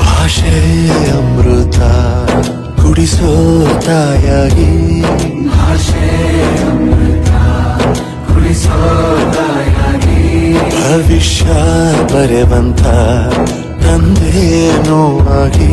ಭಾಷೆ ಅಮೃತ ಕುಡಿಸೋ ತಾಯಾಗಿ. ಭವಿಷ್ಯ ಬರೆವಂತ ತಂದೇನೋ ಆಗಿ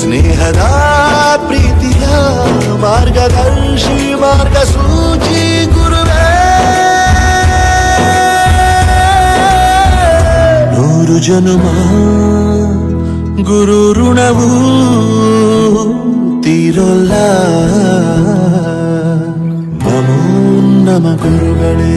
ಸ್ನೇಹದ ಪ್ರೀತಿಯ ಮಾರ್ಗದರ್ಶಿ ಮಾರ್ಗಸೂಚಿ ಗುರುವೇ ನೂರು ಜನುಮ ಗುರು ಋಣವು ತೀರೊಲ್ಲ ನಮೋ ನಮ ಗುರುಗಳೇ